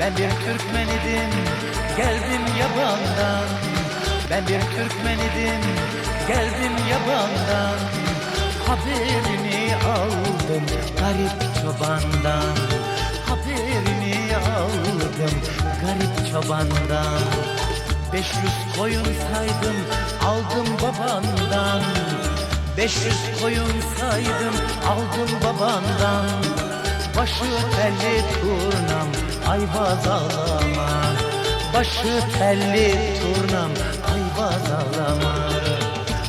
Ben bir Türkmen idim geldim yabandan Ben bir Türkmen idim geldim yabandan Haberini aldım garip çobandan. Haberini aldım garip çobandan. 500 koyun saydım aldım babandan 500 koyun saydım aldım babandan Başı telli turnam ayvaz ağlama Başı telli turnam ayvaz ağlama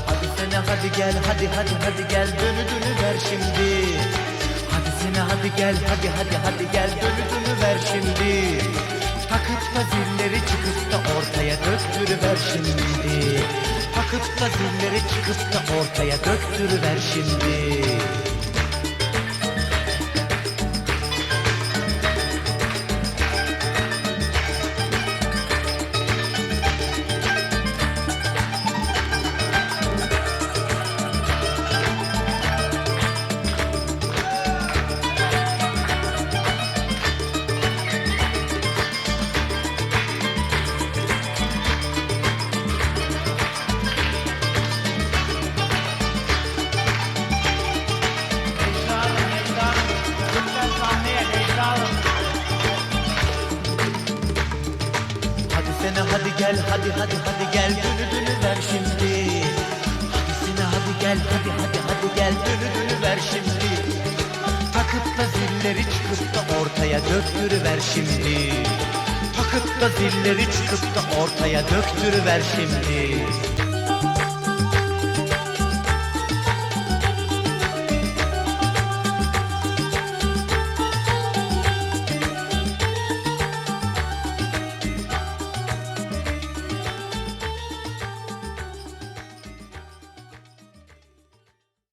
Hadi sene hadi gel hadi hadi hadi gel dönü dönü ver şimdi. Hadi sene hadi gel hadi hadi hadi gel dönü dönü ver şimdi. Takıp da zilleri çıkıp da ortaya döktürüver şimdi. Takıp da zilleri çıkıp da ortaya döktürüver şimdi sene hadi gel hadi hadi hadi gel. Dönü dönü ver şimdi. Hadi sene hadi gel hadi hadi hadi gel. Dönü dönü ver şimdi. Takıp da zilleri çıkıp da ortaya döktürüver şimdi. Takıp da zilleri çıkıp da ortaya döktürüver şimdi